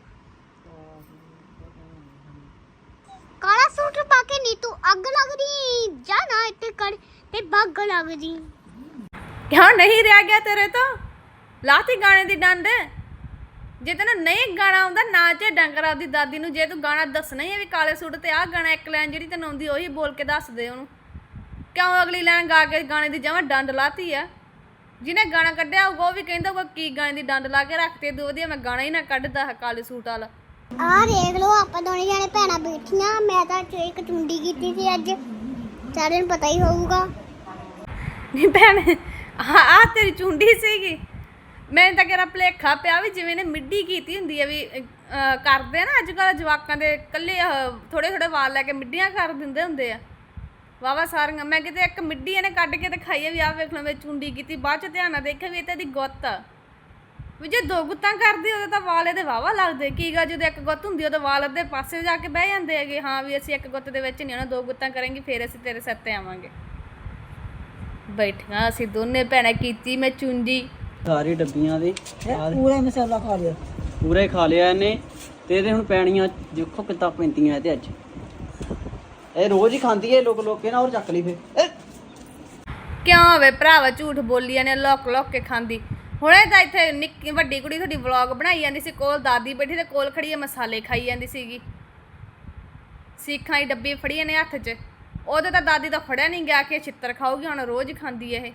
ਕਾਲਾ ਸੂਟ ਪਾ ਕੇ ਨਹੀਂ ਅੱਗ ਲੱਗਦੀ? ਜਾ ਨਾ ਇੱਥੇ ਕਰ ਤੇ ਬੱਗ ਲੱਗਦੀ। ਕਿਉਂ ਨਹੀਂ ਰਹਿ ਗਿਆ ਤੇਰੇ ਤੋਂ? ਲਾਤੀ ਗਾਣੇ ਦੀ ਡੰਡ। ਜੇ ਤੈਨੂੰ ਨਹੀਂ ਗਾਣਾ ਆਉਂਦਾ, ਨਾ ਚ ਡੰਗਰ ਦਾਦੀ ਨੂੰ। ਜੇ ਤੂੰ ਗਾਣਾ ਦੱਸਣਾ ਹੀ ਹੈ ਵੀ ਕਾਲੇ ਸੂਟ ਤੇ ਆਹ ਗਾਣਾ ਇੱਕ ਲਾਈਨ ਜਿਹੜੀ ਤੈਨੂੰ ਆਉਂਦੀ, ਉਹੀ ਬੋਲ ਕੇ ਦੱਸ ਦੇ ਉਹਨੂੰ। ਕਿਉਂ ਅਗਲੀ ਲਾਈਨ ਗਾ ਕੇ ਗਾਣੇ ਦੀ ਜਮਾਂ ਡੰਡ ਲਾਤੀ ਆ? ਜਿਹਨੇ ਗਾਣਾ ਕੱਢਿਆ ਹੋਊਗਾ, ਉਹ ਵੀ ਕਹਿੰਦਾ ਹੋਊਗਾ, ਕੀ ਗਾਣੇ ਦੀ ਡੰਡ ਲਾ ਕੇ ਰੱਖਤੇ ਤੂੰ ਵਧੀਆ, ਮੈਂ ਗਾਣਾ ਹੀ ਨਾ ਕੱਢਦਾ ਹੈ ਕਾਲੇ ਸੂਟ ਵਾਲਾ। ਆਹ ਦੇਖ ਲਓ ਆਪਾਂ ਦੋਨੇ ਜਾਣੇ ਭੈਣਾਂ ਬੈਠੀਆਂ। ਮੈਂ ਤਾਂ ਇੱਕ ਚੁੰਡੀ ਕੀਤੀ ਸੀ ਅੱਜ। ਸਾਰਿਆਂ ਨੂੰ ਪਤਾ ਹੀ ਹੋਊਗਾ। ਨਹੀਂ ਭੈਣ ਆ ਤੇਰੀ ਚੁੰਡੀ ਸੀਗੀ। ਮੈਂ ਤਾਂ ਕਿਹੜਾ ਭਲੇਖਾ ਪਿਆ ਵੀ ਜਿਵੇਂ ਨੇ ਮਿੱਡੀ ਕੀਤੀ ਹੁੰਦੀ ਆ ਵੀ ਅਹ, ਕਰਦੇ ਆ ਨਾ ਅੱਜ ਕੱਲ ਜਵਾਕਾਂ ਦੇ ਕੱਲੇ ਥੋੜੇ ਥੋੜੇ ਵਾਲ ਲੈ ਕੇ ਮਿੱਡੀਆਂ ਕਰ ਦਿੰਦੇ ਹੁੰਦੇ ਆ। ਵਾਵਾ ਸਾਰੀਆਂ ਮੈਂ ਕਿਤੇ ਇੱਕ ਮਿੱਡੀ ਇਹਨੇ ਕੱਢ ਕੇ ਦਿਖਾਈ ਆ ਵੀ ਆਹ ਵੇਖ ਲਓ ਮੈਂ ਚੁੰਡੀ ਕੀਤੀ ਬਾਅਦ ਚ ਧਿਆਨ ਨਾਲ ਦੇਖਿਆ ਵੀ ਇਹ ਤਾਂ ਦੀ ਗੁੱਤ ਆ। ਵੀ ਜੇ ਦੋ ਗੁੱਤਾਂ ਕਰਦੀ ਉਹਦੇ ਤਾਂ ਵਾਲ ਇਹਦੇ ਵਾਵਾ ਲੱਗਦੇ। ਕੀ ਗਾ ਜਦੋਂ ਇੱਕ ਗੁੱਤ ਹੁੰਦੀ ਉਹਦੇ ਵਾਲ ਅੱਧੇ ਪਾਸੇ ਜਾ ਕੇ ਬਹਿ ਜਾਂਦੇ ਹੈਗੇ। ਹਾਂ ਵੀ ਅਸੀਂ ਇੱਕ ਗੁੱਤ ਦੇ ਵਿੱਚ ਨਹੀਂ ਉਹਨਾਂ ਦੋ ਗੁੱਤਾਂ ਕਰਾਂਗੇ ਫੇਰ ਅਸੀਂ ਤੇਰੇ ਸਿਰ ਤੇ ਆਵਾਂਗੇ। ਬੈਠੀਆਂ ਅਸੀਂ ਦੋਨੇ ਭੈਣਾਂ ਕੀਤੀ ਮੈਂ ਚੁੰਡੀ ਸਾਰੇ ਡੱਬੀਆਂ ਦੇ ਪੂਰਾ ਮਸਾਲਾ ਖਾ ਲਿਆ। ਪੂਰਾ ਹੀ ਖਾ ਲਿਆ ਇਹਨੇ। ਤੇ ਇਹਦੇ ਹੁਣ ਪੈਣੀਆਂ ਦੇਖੋ ਕਿੱਦਾਂ ਪੈਂਦੀਆਂ ਇਹਦੇ ਅੱਜ। ਇਹ ਰੋਜ਼ ਹੀ ਖਾਂਦੀ ਏ ਲੋਕ ਲੋਕ ਕੇ ਨਾ ਹੋਰ ਚੱਕ ਲਈ ਫੇ ਕਿਉਂ ਹੋਵੇ ਭਰਾਵਾ ਝੂਠ ਬੋਲੀਆਂ ਨੇ ਲੋਕ ਲੋਕ ਕੇ ਖਾਂਦੀ। ਹੁਣੇ ਤਾਂ ਇੱਥੇ ਨਿੱਕੀ ਵੱਡੀ ਕੁੜੀ ਤੁਹਾਡੀ ਵਲੌਗ ਬਣਾਈ ਜਾਂਦੀ ਸੀ, ਕੋਲ ਦਾਦੀ ਬੈਠੀ ਤੇ ਕੋਲ ਖੜੀ ਹੈ ਮਸਾਲੇ ਖਾਈ ਜਾਂਦੀ ਸੀਗੀ। ਸਿੱਖਾਂ ਦੀ ਡੱਬੀ ਫੜੀ ਨੇ ਹੱਥ 'ਚ। ਉਹਦੇ ਤਾਂ ਦਾਦੀ ਤਾਂ ਫੜਿਆ ਨਹੀਂ ਗਿਆ ਕਿ ਛਿੱਤਰ ਖਾਊਗੀ, ਹੁਣ ਰੋਜ਼ ਖਾਂਦੀ ਇਹ।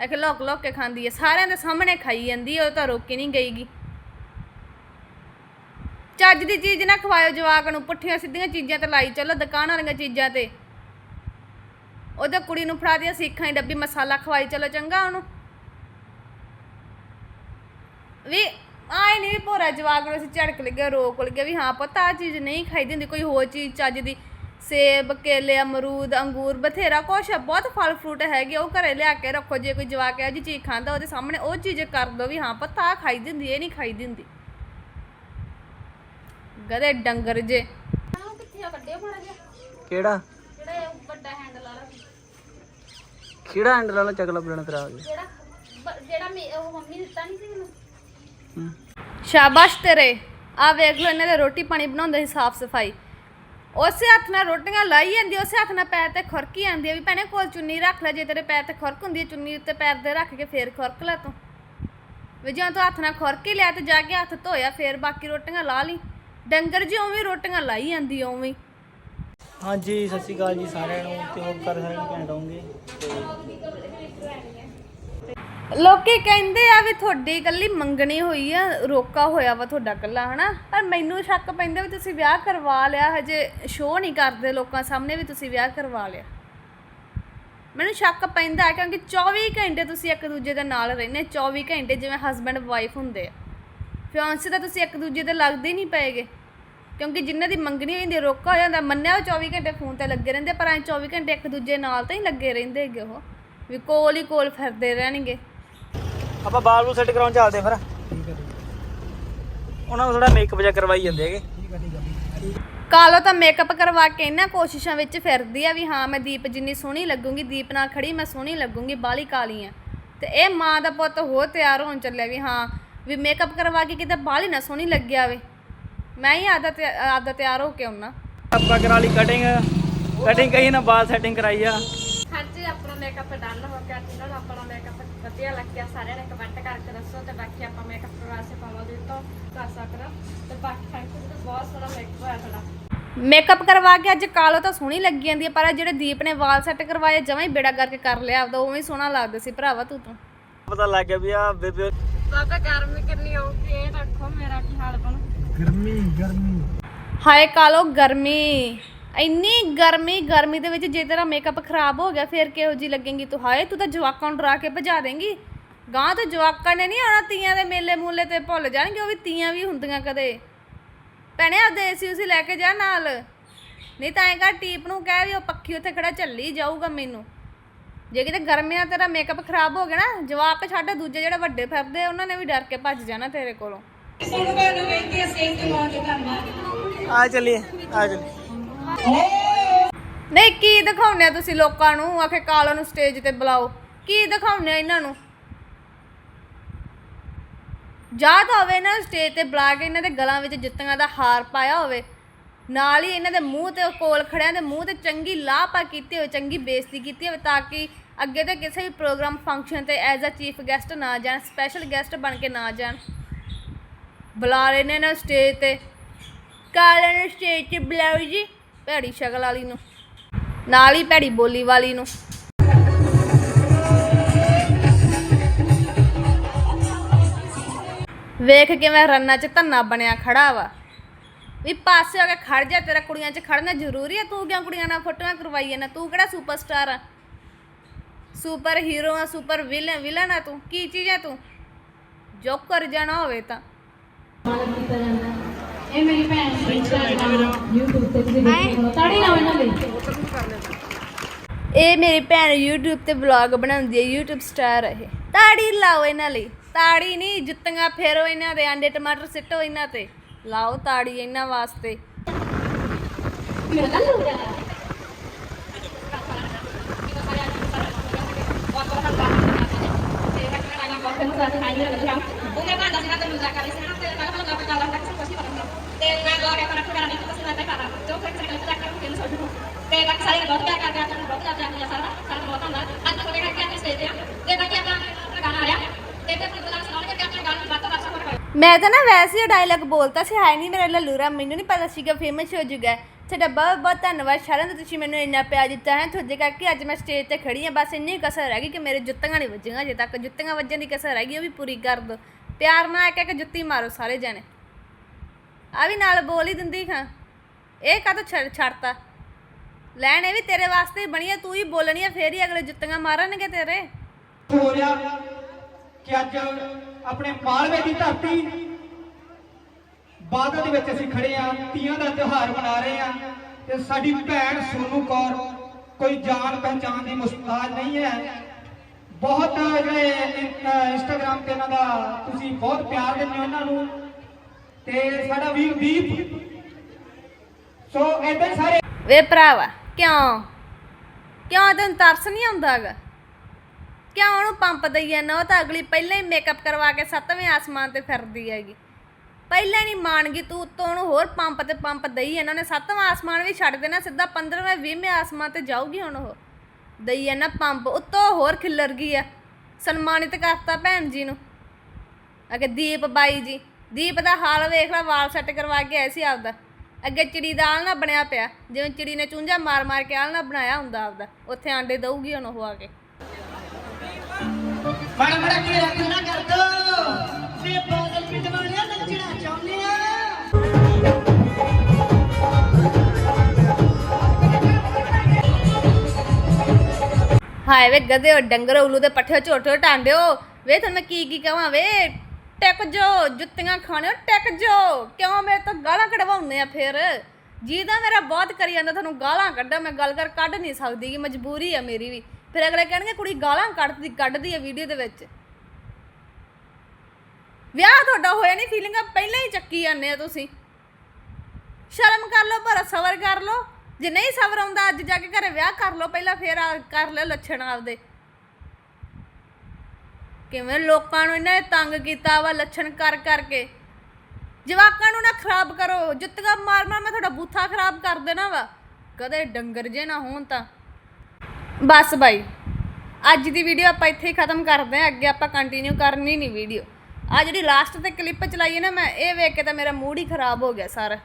ਇਹ ਕਿ ਲੋਕ ਲੋਕ ਕੇ ਖਾਂਦੀ ਹੈ ਸਾਰਿਆਂ ਦੇ ਸਾਹਮਣੇ ਖਾਈ ਜਾਂਦੀ ਹੈ ਉਹ ਤਾਂ ਰੋਕੀ ਨਹੀਂ ਗਈਗੀ। ਚੱਜ ਦੀ ਚੀਜ਼ ਨਾ ਖਵਾਇਓ ਜਵਾਕ ਨੂੰ, ਪੁੱਠੀਆਂ ਸਿੱਧੀਆਂ ਚੀਜ਼ਾਂ ਤੇ ਲਾਈ ਚੱਲੋ, ਦੁਕਾਨ ਵਾਲੀਆਂ ਚੀਜ਼ਾਂ ਤੇ। ਉਹਦੇ ਕੁੜੀ ਨੂੰ ਫੜਾ ਦਿਆ ਸਿੱਖਾਂ ਦੀ ਡੱਬੀ, ਮਸਾਲਾ ਖਵਾਈ ਚਲੋ, ਚੰਗਾ ਉਹਨੂੰ। ਵੀ ਆਏ ਨਹੀਂ ਵੀ ਭੋਰਾ ਜਵਾਕ ਨੂੰ ਅਸੀਂ ਝੜਕ ਲੱਗਿਆ ਰੋਕ ਲੱਗਿਆ ਵੀ ਹਾਂ ਪਤਾ ਆ ਚੀਜ਼ ਨਹੀਂ ਖਾਈਦੀ ਹੁੰਦੀ ਕੋਈ ਹੋਰ ਚੀਜ਼ ਚੱਜ ਦੀ। ਸੇਬ ਕੇਲੇ ਅਮਰੂਦ ਅੰਗੂਰ ਬਥੇਰਾ ਕੁਛ ਹੈ ਬਹੁਤ ਫਲ ਫਰੂਟ ਹੈਗੇ ਉਹ ਘਰੇ ਲਿਆ ਕੇ ਰੱਖੋ ਜੇ ਕੋਈ ਜਵਾਕ ਇਹੋ ਜਿਹੀ ਚੀਜ਼ ਖਾਂਦਾ ਉਹਦੇ ਸਾਹਮਣੇ ਉਹ ਚੀਜ਼ ਕਰ ਦੋ ਵੀ ਹਾਂ ਪਤਾ ਆ ਖਾਈਦੀ ਹੁੰਦੀ ਇਹ ਨਹੀਂ ਖਾਈਦੀ ਹੁੰਦੀ। ਗਦੇ ਡੰਗਰ ਜੇ। ਕਿਹੜਾ? ਜਿਹੜਾ ਵੱਡਾ ਹੈਂਡਲ ਵਾਲਾ ਕਿਹੜਾ ਹੈਂਡਲ ਵਾਲਾ? ਚਕਲਾ ਬਲਣਾ ਤੇਰਾ ਆ ਗਿਆ। ਜਿਹੜਾ ਜਿਹੜਾ ਮੇ- ਉਹ ਮੰਮੀ ਦਿੱਤਾ ਨਹੀਂ ਸੀ ਮੈਨੂੰ। ਸ਼ਾਬਾਸ਼ ਤੇਰੇ। ਆ ਵੇਖ ਲੋ ਇਹਨਾਂ ਦੇ ਰੋਟੀ ਪਾਣੀ ਬਣਾਉਂਦੇ ਸੀ ਸਾਫ਼ ਸਫ਼ਾਈ। ਉਸੇ ਹੱਥ ਨਾਲ ਰੋਟੀਆਂ ਲਾਈ ਜਾਂਦੀ, ਉਸੇ ਹੱਥ ਨਾਲ ਪੈਰ ਤੇ ਖੁਰਕੀ ਜਾਂਦੀ ਆ ਵੀ ਭੈਣੇ ਕੋਲ ਚੁੰਨੀ ਰੱਖ ਲੈ, ਜੇ ਤੇਰੇ ਪੈਰ ਤੇ ਖੁਰਕ ਹੁੰਦੀ ਹੈ ਚੁੰਨੀ ਉੱਤੇ ਪੈਰ ਦੇ ਰੱਖ ਕੇ ਫੇਰ ਖੁਰਕ ਲੈ ਤੂੰ। ਵੀ ਜਦੋਂ ਤੂੰ ਹੱਥ ਨਾਲ ਖੁਰਕ ਹੀ ਲਿਆ ਤੇ ਜਾ ਕੇ ਹੱਥ ਧੋਇਆ, ਫੇਰ ਬਾਕੀ ਰੋਟੀਆਂ ਲਾ ਲਈ। ਡੰਗਰ ਜੀ ਉਵੇਂ ਰੋਟੀਆਂ ਲਾਈ ਜਾਂਦੀ ਉਵੇਂ। ਹਾਂਜੀ, ਸਤਿ ਸ਼੍ਰੀ ਅਕਾਲ ਜੀ ਸਾਰਿਆਂ ਨੂੰ, ਤੇ ਹੋਪ ਕਰ ਸਾਰੇ ਘੈਂਟ ਹੋਣਗੇ ਲੋਕੀ ਕਹਿੰਦੇ ਆ ਵੀ ਤੁਹਾਡੀ ਇਕੱਲੀ ਮੰਗਣੀ ਹੋਈ ਆ, ਰੋਕਾ ਹੋਇਆ ਵਾ ਤੁਹਾਡਾ ਇਕੱਲਾ, ਹਨਾ? ਪਰ ਮੈਨੂੰ ਸ਼ੱਕ ਪੈਂਦਾ ਵੀ ਤੁਸੀਂ ਵਿਆਹ ਕਰਵਾ ਲਿਆ, ਹਜੇ ਸ਼ੋਅ ਨਹੀਂ ਕਰਦੇ ਲੋਕਾਂ ਸਾਹਮਣੇ ਵੀ ਤੁਸੀਂ ਵਿਆਹ ਕਰਵਾ ਲਿਆ। ਮੈਨੂੰ ਸ਼ੱਕ ਪੈਂਦਾ ਕਿਉਂਕਿ 24 ਘੰਟੇ ਤੁਸੀਂ ਇੱਕ ਦੂਜੇ ਦੇ ਨਾਲ ਰਹਿੰਦੇ 24 ਘੰਟੇ ਜਿਵੇਂ ਹਸਬੰਡ ਵਾਈਫ ਹੁੰਦੇ ਆ। ਫਿਆਂਸੀ ਤਾਂ ਤੁਸੀਂ ਇੱਕ ਦੂਜੇ ਦੇ ਲੱਗਦੇ ਹੀ ਨਹੀਂ ਪਏਗੇ, ਕਿਉਂਕਿ ਜਿਨ੍ਹਾਂ ਦੀ ਮੰਗਣੀ ਹੁੰਦੀ ਰੋਕਾ ਹੋ ਜਾਂਦਾ। ਮੰਨਿਆ ਉਹ 24 ਘੰਟੇ ਫੋਨ ਤੇ ਲੱਗੇ ਰਹਿੰਦੇ ਪਰ ਐ 24 ਘੰਟੇ ਇੱਕ ਦੂਜੇ ਨਾਲ ਤਾਂ ਹੀ ਲੱਗੇ ਰਹਿੰਦੇ ਹੈਗੇ ਉਹ। ਵੀ ਕੋਲ ਹੀ ਕੋਲ ਫਿਰਦੇ ਰਹਿਣਗੇ। ਆਪਾਂ ਬਾਲ ਨੂੰ ਸੈੱਟ ਕਰਾਉਣ ਚੱਲਦੇ ਫਿਰ। ਉਹਨਾਂ ਨੂੰ ਥੋੜਾ ਮੇਕਅਪ ਜਿਹਾ ਕਰਵਾਈ ਜਾਂਦੇ ਹੈਗੇ। ਕਾਲੋ ਤਾਂ ਮੇਕਅਪ ਕਰਵਾ ਕੇ ਇਹਨਾਂ ਕੋਸ਼ਿਸ਼ਾਂ ਵਿੱਚ ਫਿਰਦੀ ਆ ਵੀ ਹਾਂ ਮੈਂ ਦੀਪ ਜਿੰਨੀ ਸੋਹਣੀ ਲੱਗੂੰਗੀ ਦੀਪ ਨਾਲ ਖੜੀ ਮੈਂ ਸੋਹਣੀ ਲੱਗੂੰਗੀ ਬਾਲੀ ਕਾਲੀ ਆ। ਤੇ ਇਹ ਮਾਂ ਦਾ ਪੁੱਤ ਹੋ ਤਿਆਰ ਹੋਣ ਚੱਲਿਆ ਵੀ ਹਾਂ ਵੀ ਮੇਕਅਪ ਕਰਵਾ ਕੇ ਕਿਤੇ ਬਾਲੀ ਨਾ ਸੋਹਣੀ ਲੱਗਿਆ ਵੇ ਮੈਂ ਹੀ ਆਦਾ ਆਦਾ ਤਿਆਰ ਹੋ ਕੇ ਆਉਣਾ ਆਪਾਂ ਕਰਾ ਲਈ ਕਟਿੰਗ ਕਟਿੰਗ ਕਹੀ ਨਾ ਬਾਲ ਸੈਟਿੰਗ ਕਰਾਈ ਆ। ਹਾਂਜੀ ਆਪਣਾ ਮੇਕਅਪ ਡਨ ਹੋ ਗਿਆ ਜਿਹਨਾਂ ਨੂੰ ਆਪਣਾ ਮੇਕਅਪ ਵਧੀਆ ਲੱਗਿਆ ਸਾਰਿਆਂ ਨੇ ਕਮੈਂਟ ਕਰਕੇ ਦੱਸੋ ਤੇ ਬਾਕੀ ਆਪਾਂ ਮੇਕਅਪ ਕਰਵਾ ਸੇ ਪਾਵਾਂਗੇ ਤੋਂ ਕਰ ਸਕਦਾ ਤੇ ਬਾਕੀ ਥੈਂਕ ਯੂ ਜੀ ਬਹੁਤ ਸੋਹਣਾ ਮੇਕਅਪ ਹੋਇਆ ਤੁਹਾਡਾ। ਮੇਕਅਪ ਕਰਵਾ ਕੇ ਅੱਜ ਕਾਲੋ ਤਾਂ ਸੋਹਣੀ ਲੱਗੀ ਜਾਂਦੀ ਪਰ ਜਿਹੜੇ ਦੀਪ ਨੇ ਵਾਲ ਸੈੱਟ ਕਰਵਾਏ ਜਮਾਂ ਹੀ ਬੇੜਾ ਕਰਕੇ ਕਰ ਲਿਆ ਆਪਦਾ ਉਵੇਂ ਹੀ ਸੋਹਣਾ ਲੱਗਦਾ ਸੀ। ਭਰਾਵਾ ਤੂੰ ਤੂੰ। ਪਤਾ ਲੱਗ ਗਿਆ ਵੀ ਆ ਬੇਬੇ ਬਾਬਾ ਗਰਮੀ ਕਿੰਨੀ ਹੋਊਗੀ ਇਹ ਰੱਖੋ ਮੇਰਾ ਕੀ ਹਾਲ ਬਣੂ। ਹਾਏ ਕਾਲੋ ਗਰਮੀ। ਇੰਨੀ ਗਰਮੀ ਗਰਮੀ ਦੇ ਵਿੱਚ ਜੇ ਤੇਰਾ ਮੇਕਅਪ ਖਰਾਬ ਹੋ ਗਿਆ ਫਿਰ ਕਿਹੋ ਜੀ ਲੱਗੇਗੀ? ਤੂੰ ਹਾਏ ਤੂੰ ਤਾਂ ਜਵਾਕਾਂ ਨੂੰ ਡਰਾ ਕੇ ਭਜਾ ਦੇਂਗੀ। ਗਾਂ ਤੋਂ ਜਵਾਕਾਂ ਨੇ ਨਹੀਂ ਆਉਣਾ ਤੀਆਂ ਦੇ ਮੇਲੇ ਮੂਲੇ ਤੇ ਭੁੱਲ ਜਾਣਗੇ ਉਹ ਵੀ ਤੀਆਂ ਵੀ ਹੁੰਦੀਆਂ ਕਦੇ। ਭੈਣੇ ਆਪਦੇ ਏਸੀ ਉਸੀ ਲੈ ਕੇ ਜਾ ਨਾਲ। ਨਹੀਂ ਤਾਂ ਐਂ ਕਰ ਟੀਪ ਨੂੰ ਕਹਿ ਵੀ ਉਹ ਪੱਖੀ ਉੱਥੇ ਖੜਾ ਝੱਲੀ ਜਾਊਗਾ ਮੈਨੂੰ। ਜੇ ਕਿਤੇ ਗਰਮੀ ਨਾਲ ਤੇਰਾ ਮੇਕਅਪ ਖਰਾਬ ਹੋ ਗਿਆ ਨਾ ਜਵਾਕ ਛੱਡ ਦੂਜੇ ਜਿਹੜੇ ਵੱਡੇ ਫਿਰਦੇ ਆ, ਉਹਨਾਂ ਨੇ ਵੀ ਡਰ ਕੇ ਭੱਜ ਜਾਣਾ ਤੇਰੇ ਕੋਲੋਂ। ਆ ਚੱਲੀਏ ਆ ਚੱਲੀਏ। ਨਹੀਂ, ਕੀ ਦਿਖਾਉਂਦੇ ਆ ਤੁਸੀਂ ਲੋਕਾਂ ਨੂੰ? ਆਖੇ ਕਾਲੋ ਨੂੰ ਸਟੇਜ ਤੇ ਬੁਲਾਓ। ਕੀ ਦਿਖਾਉਂਦੇ ਆ ਇਹਨਾਂ ਨੂੰ? ਯਾਦ ਹੋਵੇ ਇਹਨਾਂ ਸਟੇਜ ਤੇ ਬੁਲਾ ਕੇ ਇਹਨਾਂ ਦੇ ਗਲਾਂ ਵਿੱਚ ਜੁੱਤੀਆਂ ਦਾ ਹਾਰ ਪਾਇਆ ਹੋਵੇ। ਨਾਲ ਹੀ ਇਹਨਾਂ ਦੇ ਮੂੰਹ ਤੇ ਕੋਲ ਖੜਿਆਂ ਦੇ ਮੂੰਹ ਤੇ ਚੰਗੀ ਲਾਪਾ ਕੀਤੀ ਹੋਵੇ, ਚੰਗੀ ਬੇਇੱਜ਼ਤੀ ਕੀਤੀ ਹੋਵੇ ਤਾਂ ਕਿ ਅੱਗੇ ਤੋਂ ਕਿਸੇ ਵੀ ਪ੍ਰੋਗਰਾਮ ਫੰਕਸ਼ਨ ਤੇ ਐਜ਼ ਅ ਚੀਫ ਗੈਸਟ ਨਾ ਜਾਣ ਸਪੈਸ਼ਲ ਗੈਸਟ ਬਣ ਕੇ ਨਾ ਜਾਣ। ਬੁਲਾ ਰਹੇ ਨੇ ਇਹਨਾਂ ਸਟੇਜ ਤੇ। ਕਾਲੇ ਨੂੰ ਸਟੇਜ ਤੇ ਬੁਲਾਓ ਜੀ। ਭੈੜੀ ਸ਼ਕਲ ਵਾਲੀ ਨੂੰ, ਨਾਲ ਹੀ ਭੈੜੀ ਬੋਲੀ ਵਾਲੀ ਨੂੰ। ਵੇਖ ਕਿਵੇਂ ਰੰਨਾ ਚ ਧੰਨਾ ਬਣਿਆ ਖੜਾ ਵਾ। ਵੀ ਪਾਸੇ ਹੋ ਕੇ ਖੜ ਜਾ, ਤੇਰਾ ਕੁੜੀਆਂ ਚ ਖੜਨਾ ਜ਼ਰੂਰੀ ਹੈ ਤੂੰ ਕਿਉਂ ਕੁੜੀਆਂ ਨਾਲ ਫੋਟੋਆਂ ਕਰਵਾਈ ਨਾ ਤੂੰ ਕਿਹੜਾ ਸੁਪਰਸਟਾਰ ਆ? ਸੁਪਰ ਹੀਰੋ ਆ ਸੁਪਰ ਵਿਲਨ ਵਿਲਨ ਆ ਤੂੰ? ਕੀ ਚੀਜ਼ ਆ ਤੂੰ? ਜੋਕਰ ਜਾਣਾ ਹੋਵੇ ਤਾਂ। ਮਾਲਕ ਕੀਤਾ ਜਾਂਦਾ ਇਹ ਮੇਰੀ ਭੈਣ ਸੀ YouTube ਤੇ ਤੁਸੀਂ ਦੇਖੋ ਤਾੜੀ ਲਾਓ ਇਹਨਾਂ ਲਈ ਇਹ ਮੇਰੀ ਭੈਣ YouTube ਤੇ ਵਲੌਗ ਬਣਾਉਂਦੀ ਹੈ YouTube ਸਟਾਰ ਹੈ ਇਹ। ਤਾੜੀ ਲਾਓ ਇਹਨਾਂ ਲਈ। ਤਾੜੀ ਨਹੀਂ ਜੁੱਤੀਆਂ ਫੇਰੋ ਇਹਨਾਂ ਦੇ ਆਂਡੇ ਟਮਾਟਰ ਸਿੱਟੋ ਇਹਨਾਂ ਤੇ। ਲਾਓ ਤਾੜੀ ਇਹਨਾਂ ਵਾਸਤੇ। ਮੈਂ ਤਾਂ ਨਾ ਵੈਸੇ ਹੀ ਡਾਇਲੌਗ ਬੋਲਤਾ ਸੀ, ਹੈ ਨਹੀਂ ਮੇਰਾ ਲੱਲੂਰਾ ਮੈਨੂੰ ਨਹੀਂ ਪਤਾ ਸੀਗਾ ਫੇਮਸ ਹੋ ਜੂਗਾ ਤੁਹਾਡਾ ਬਹੁਤ ਬਹੁਤ ਧੰਨਵਾਦ ਸ਼ਰਨ, ਤੁਸੀਂ ਮੈਨੂੰ ਇੰਨਾ ਪਿਆਰ ਦਿੱਤਾ ਹੈ। ਤੁਹਾਡੇ ਕਰਕੇ ਅੱਜ ਮੈਂ ਸਟੇਜ ਤੇ ਖੜੀ ਹਾਂ, ਬਸ ਇੰਨੀ ਕਸਰ ਰਹਿ ਗਈ ਕਿ ਮੇਰੇ ਜੁੱਤੀਆਂ ਨਹੀਂ ਵੱਜੀਆਂ ਜੇ ਤੱਕ ਜੁੱਤੀਆਂ ਵੱਜਣ ਦੀ ਕਸਰ ਰਹਿ ਗਈ, ਉਹ ਵੀ ਪੂਰੀ ਕਰ ਦੋ। ਪਿਆਰ ਨਾਲ ਇੱਕ ਇੱਕ ਜੁੱਤੀ ਮਾਰੋ ਸਾਰੇ ਜਣੇ। ਆ ਵੀ ਨਾਲ ਬੋਲ ਹੀ ਦਿੰਦੀ ਖਾਂ ਇਹ ਕਾਹਤੋਂ ਛੱਡ ਛੱਡਤਾ? ਲੈਣ ਇਹ ਵੀ ਤੇਰੇ ਵਾਸਤੇ ਹੀ ਬਣੀ ਆ, ਤੂੰ ਹੀ ਬੋਲਣੀ ਆ, ਫੇਰ ਹੀ ਅਗਲੇ ਜੁੱਤੀਆਂ ਮਾਰਨਗੇ ਤੇਰੇ। ਹੋ ਰਿਹਾ ਕਿ ਅੱਜ ਆਪਣੇ ਮਾਲਵੇ ਦੀ ਧਰਤੀ ਬਾਦਲ ਦੇ ਵਿੱਚ ਅਸੀਂ ਖੜੇ ਆ ਤੀਆਂ ਦਾ ਤਿਉਹਾਰ ਮਨਾ ਰਹੇ ਆ ਤੇ ਸਾਡੀ ਭੈਣ ਸੋਨੂ ਕੌਰ ਕੋਈ ਜਾਣ ਪਹਿਚਾਣ ਦੀ ਮੁਸਤਾਦ ਨਹੀਂ ਹੈ। ਬਹੁਤ ਜਿਹੜੇ ਇਨ- ਇੰਸਟਾਗ੍ਰਾਮ ਤੇ ਇਹਨਾਂ ਦਾ ਤੁਸੀਂ ਬਹੁਤ ਪਿਆਰ ਦਿੰਦੇ ਹੋ ਇਹਨਾਂ ਨੂੰ। ਤੇ ਸਾਡਾ ਵੀਰ ਦੀਪ। ਸੋ ਏਦਾਂ ਸਾਰੇ ਵੇ ਭਰਾਵਾ, ਕਿਉਂ? ਕਿਉਂ ਤੈਨੂੰ ਤਰਸ ਨਹੀਂ ਆਉਂਦਾਗਾ ਕਿਉਂ ਉਹਨੂੰ ਪੰਪ ਦਈ ਜਾਂਦਾ? ਉਹ ਤਾਂ ਅਗਲੀ ਪਹਿਲਾਂ ਹੀ ਮੇਕਅਪ ਕਰਵਾ ਕੇ ਸੱਤਵੇਂ ਆਸਮਾਨ ਤੇ ਫਿਰਦੀ ਹੈਗੀ। ਪਹਿਲਾਂ ਨਹੀਂ ਮਾਣ ਗਈ ਤੂੰ, ਉੱਤੋਂ ਉਹਨੂੰ ਹੋਰ ਪੰਪ ਤੇ ਪੰਪ ਦਈ ਇਹਨਾਂ ਨੇ ਸੱਤਵਾਂ ਆਸਮਾਨ ਵੀ ਛੱਡ ਦੇਣਾ, ਸਿੱਧਾ 15ਵੇਂ 20ਵੇਂ ਆਸਮਾਨ ਤੇ ਜਾਊਗੀ ਹੁਣ ਉਹ। ਦਈ ਨਾ ਪੰਪ, ਉੱਤੋਂ ਹੋਰ ਖਿੱਲਰ ਗਈ ਆ। ਸਨਮਾਨਿਤ ਕਰਤਾ ਭੈਣ ਜੀ ਨੂੰ। ਅਗੇ ਦੀਪ ਬਾਈ ਜੀ। ਦੀਪ ਦਾ ਹਾਲ ਵੇਖ ਲੈ ਵਾਲ ਸੈੱਟ ਕਰਵਾ ਕੇ ਆਏ ਸੀ ਆਪਦਾ। ਅੱਗੇ ਚਿੜੀ ਦਾ ਆਲਣਾ ਬਣਿਆ ਪਿਆ। ਜਿਵੇਂ ਚਿੜੀ ਨੇ ਚੁੰਝਾ ਮਾਰ ਮਾਰ ਕੇ ਆਲਣਾ ਬਣਾਇਆ ਹੁੰਦਾ ਆਪਦਾ। ਉੱਥੇ ਆਂਡੇ ਦਊਗੀ ਹੁਣ ਉਹ ਆ ਕੇ। ਮਾੜਾ ਮਾੜਾ ਕੀ ਰੱਖਣਾ ਕਰ ਦੋ ਤੇ ਬਾਦਲ ਪਿੰਡ ਵਾਲਿਆਂ ਨੱਚਣਾ ਚਾਹੁੰਦੇ ਆ। ਹਾਏ ਵੇ ਉਹ ਡੰਗਰ ਉਲੂ ਦੇ ਪੱਠੇ ਝੋਟ ਆਂਡਿਓ ਵੇ ਤੁਹਾਨੂੰ ਕੀ ਕੀ ਕਹਾਂ ਵੇ? ਟਿਕ ਜੋ, ਜੁੱਤੀਆਂ ਖਾਣਿਓ ਟਿਕ ਜੋ। ਕਿਉਂ ਮੇਰੇ ਤੋਂ ਗਾਲਾਂ ਕਢਵਾਉਂਦੇ ਆ ਜੀ ਜਿਹਦਾ ਮੇਰਾ ਬਹੁਤ ਕਰੀ ਜਾਂਦਾ, ਤੁਹਾਨੂੰ ਗਾਲਾਂ ਕੱਢਾਂ, ਮੈਂ ਗੱਲ ਕਰ ਕੱਢ ਨਹੀਂ ਸਕਦੀ ਕਿ ਮਜਬੂਰੀ ਆ ਮੇਰੀ ਵੀ। ਫਿਰ ਅਗਲੇ ਕਹਿਣਗੇ, ਕੁੜੀ ਗਾਲਾਂ ਕੱਢਦੀ ਕੱਢਦੀ ਆ ਵੀਡੀਓ ਦੇ ਵਿੱਚ। ਵਿਆਹ ਤੁਹਾਡਾ ਹੋਇਆ ਨਹੀਂ ਫੀਲਿੰਗਾਂ ਪਹਿਲਾਂ ਹੀ ਚੱਕੀ ਜਾਂਦੇ ਆ ਤੁਸੀਂ। ਸ਼ਰਮ ਕਰ ਲਓ ਪਰ ਸਬਰ ਕਰ ਲਓ। ਜੇ ਨਹੀਂ ਸਬਰ ਆਉਂਦਾ, ਅੱਜ ਜਾ ਕੇ ਘਰੇ ਵਿਆਹ ਕਰ ਲਓ, ਪਹਿਲਾਂ ਫੇਰ ਆ, ਕਰ ਲਓ ਲੱਛਣ ਆਪਦੇ। ਕਿਵੇਂ ਲੋਕਾਂ ਨੂੰ ਇਹਨਾਂ ਨੇ ਤੰਗ ਕੀਤਾ ਵਾ ਲੱਛਣ ਕਰ ਕਰਕੇ। ਜਵਾਕਾਂ ਨੂੰ ਨਾ ਖਰਾਬ ਕਰੋ, ਜੁੱਤੀਆਂ ਮਾਰ ਮਾਰ ਮੈਂ ਤੁਹਾਡਾ ਬੂਥਾ ਖਰਾਬ ਕਰ ਦੇਣਾ ਵਾ। ਕਦੇ ਡੰਗਰ ਜੇ ਨਾ ਹੋਣ ਤਾਂ। ਬਸ ਬਾਈ, ਅੱਜ ਦੀ ਵੀਡੀਓ ਆਪਾਂ ਇੱਥੇ ਹੀ ਖਤਮ ਕਰਦੇ ਹਾਂ, ਅੱਗੇ ਆਪਾਂ ਕੰਟੀਨਿਊ ਕਰਨੀ ਨਹੀਂ ਵੀਡੀਓ ਆ ਜਿਹੜੀ ਲਾਸਟ ਤੇ ਕਲਿੱਪ ਚਲਾਈ ਹੈ ਨਾ ਮੈਂ, ਇਹ ਵੇਖ ਕੇ ਤਾਂ ਮੇਰਾ ਮੂਡ ਹੀ ਖਰਾਬ ਹੋ ਗਿਆ ਸਾਰਾ।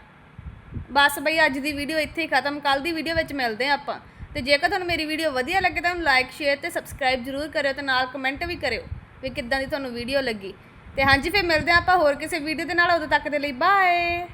ਬਸ ਬਈ, ਅੱਜ ਦੀ ਵੀਡੀਓ ਇੱਥੇ ਹੀ ਖਤਮ ਕੱਲ ਦੀ ਵੀਡੀਓ ਵਿੱਚ ਮਿਲਦੇ ਹਾਂ ਆਪਾਂ। ਤੇ ਜੇਕਰ ਤੁਹਾਨੂੰ ਮੇਰੀ ਵੀਡੀਓ ਵਧੀਆ ਲੱਗੇ ਤਾਂ ਉਹਨੂੰ ਲਾਈਕ ਸ਼ੇਅਰ ਤੇ ਸਬਸਕ੍ਰਾਈਬ ਜ਼ਰੂਰ ਕਰਿਓ ਤੇ ਨਾਲ ਕਮੈਂਟ ਵੀ ਕਰਿਓ। ਵੀ ਕਿੱਦਾਂ ਦੀ ਤੁਹਾਨੂੰ ਵੀਡੀਓ ਲੱਗੀ। ਤੇ ਹਾਂਜੀ, ਫਿਰ ਮਿਲਦੇ ਹਾਂ ਆਪਾਂ ਹੋਰ ਕਿਸੇ ਵੀਡੀਓ ਦੇ ਨਾਲ। ਉਦੋਂ ਤੱਕ ਦੇ ਲਈ ਬਾਏ